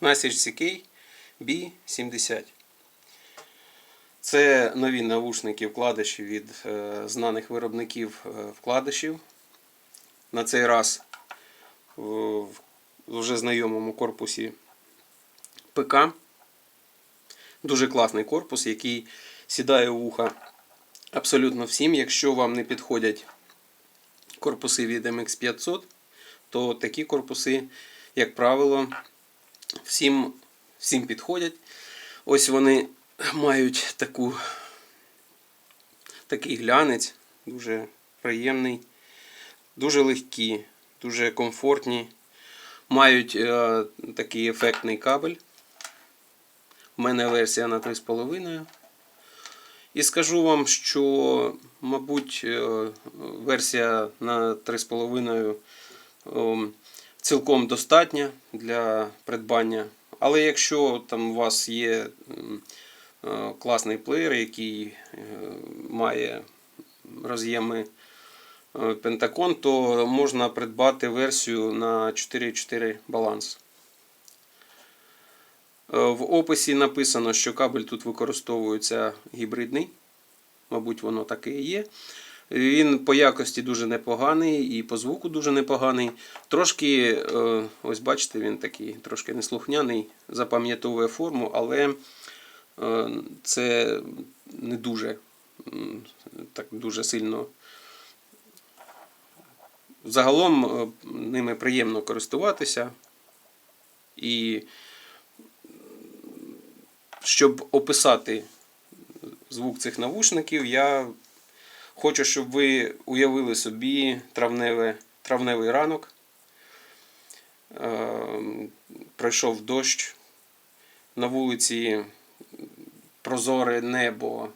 Message CK B70. Це нові навушники вкладиші від е, знаних виробників е, вкладишів. На цей раз в в вже знайомому корпусі ПК. Дуже класний корпус, який сідає у вуха абсолютно всім. Якщо вам не підходять корпуси від MX500, то такі корпуси, як правило, всім, всім підходять. Ось вони мають таку, такий глянець, дуже приємний, дуже легкі, дуже комфортні. Мають е, такий ефектний кабель. У мене версія на 3,5. І скажу вам, що, мабуть, е, версія на 3,5 ем, цілком достатня для придбання. Але якщо там у вас є е, класний плеєр, який е, має роз'єми Pentagon, то можна придбати версію на 4.4 баланс. Е, В описі написано, що кабель тут використовується гібридний. Мабуть, воно таке і є. Він по якості дуже непоганий і по звуку дуже непоганий. Трошки, е, ось бачите, він такий трошки неслухняний, запам'ятовує форму, але е, це не дуже, так дуже сильно. Загалом е, ними приємно користуватися. І щоб описати звук цих навушників, я хочу, щоб ви уявили собі травневе, травневий ранок. Е, Пройшов дощ, на вулиці прозоре небо,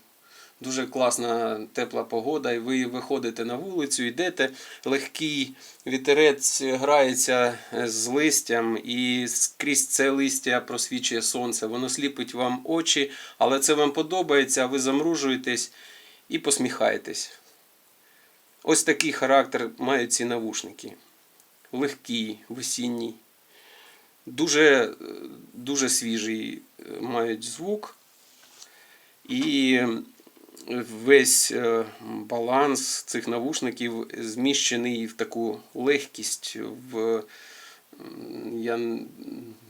дуже класна тепла погода, і ви виходите на вулицю, йдете, легкий вітерець грається з листям, і скрізь це листя просвічує сонце. Воно сліпить вам очі, але це вам подобається, ви замружуєтесь і посміхаєтесь. Ось такий характер мають ці навушники. Легкий, весінній. Дуже, е, дуже свіжий е, мають звук. І весь е, баланс цих навушників зміщений в таку легкість, в, я,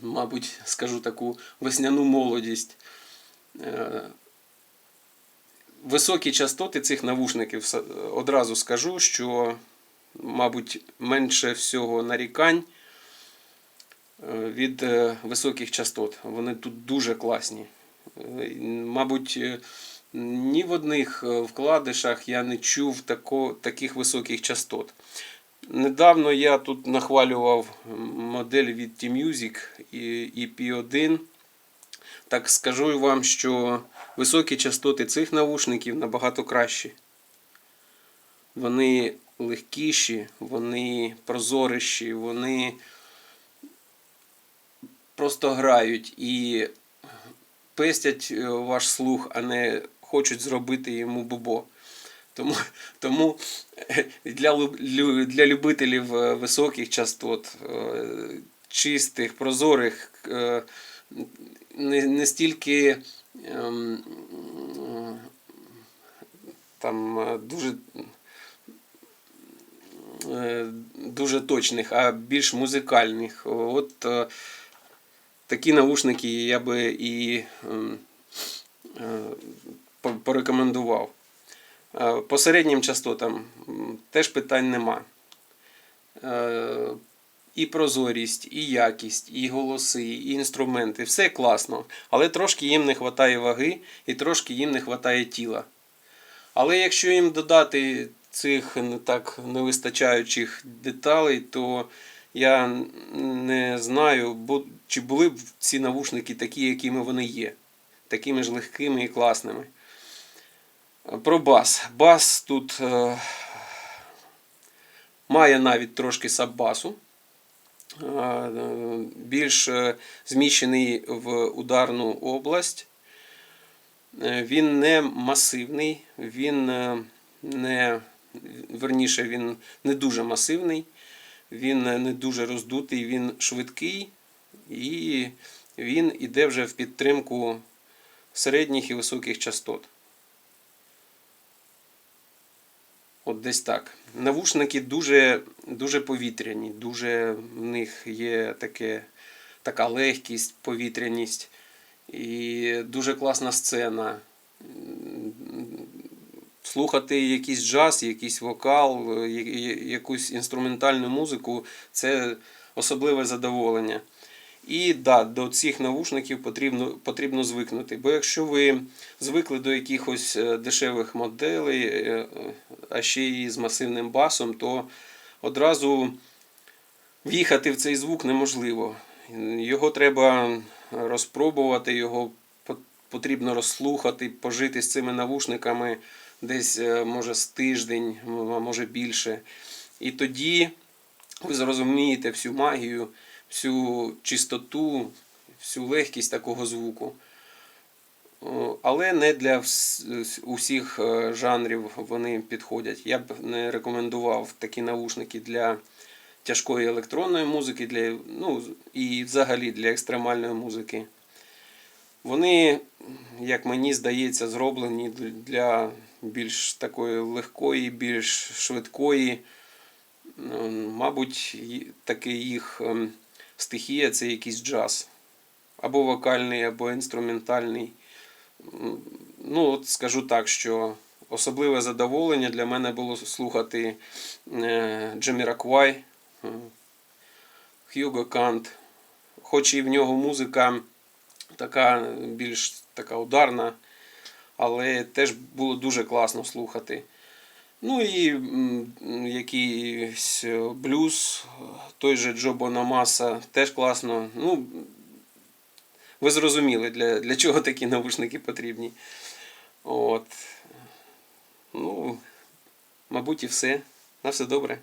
мабуть, скажу таку весняну молодість. Високі частоти цих навушників одразу скажу, що, мабуть, менше всього нарікань е, від е, високих частот. Вони тут дуже класні. Е, Мабуть, ні в одних вкладишах я не чув тако, таких високих частот. Недавно я тут нахвалював модель від T-Music і EP1. Так скажу вам, що високі частоти цих навушників набагато кращі. Вони легкіші, вони прозоріші, вони просто грають і пестять е, ваш слух, а не хочуть зробити йому бубо. Тому, тому е, для, для любителів е, високих частот, чистих, прозорих, не, не стільки там е, дуже, е, дуже точних, а більш музикальних. От е, такі наушники я би і ем, по- порекомендував. По середнім частотам теж питань нема. І прозорість, і якість, і голоси, і інструменти все класно. Але трошки їм не вистачає ваги і трошки їм не вистачає тіла. Але якщо їм додати цих не так невистачаючих деталей, то я не знаю, бу- чи були б ці навушники такі, якими вони є. Такими ж легкими і класними. Про бас. Бас тут е, має навіть трошки саббасу. Більш е, зміщений в ударну область. Е, Він не масивний, він е, не, верніше, він не дуже масивний, він не дуже роздутий, він швидкий, І він іде вже в підтримку середніх і високих частот. От десь так. Навушники дуже, дуже повітряні, дуже в них є таке, така легкість, повітряність і дуже класна сцена. Слухати якийсь джаз, якийсь вокал, якусь інструментальну музику це особливе задоволення. І да, до цих навушників потрібно, потрібно звикнути. Бо якщо ви звикли до якихось е, дешевих моделей, е, е, а ще й з масивним басом, то одразу в'їхати в цей звук неможливо. Його треба розпробувати, його потрібно розслухати, пожити з цими навушниками десь, е, може, з тиждень, може більше. І тоді ви зрозумієте всю магію, всю чистоту, всю легкість такого звуку. О, Але не для усіх е, жанрів вони підходять. Я б не рекомендував такі навушники для тяжкої електронної музики, для, ну, і взагалі для екстремальної музики. Вони, як мені здається, зроблені для більш такої легкої, більш швидкої. Ну, Мабуть, таки їх ем, стихія це якийсь джаз. Або вокальний, або інструментальний. Ну, от скажу так, що особливе задоволення для мене було слухати е, Джеміраквай, Хьюго Кант. Хоч і в нього музика така більш така ударна, але теж було дуже класно слухати. Ну і якийсь е, блюз, той же Джо Бонамаса, теж класно. Ну, ви зрозуміли, для, для чого такі навушники потрібні. От. Ну, мабуть, і все. На все добре.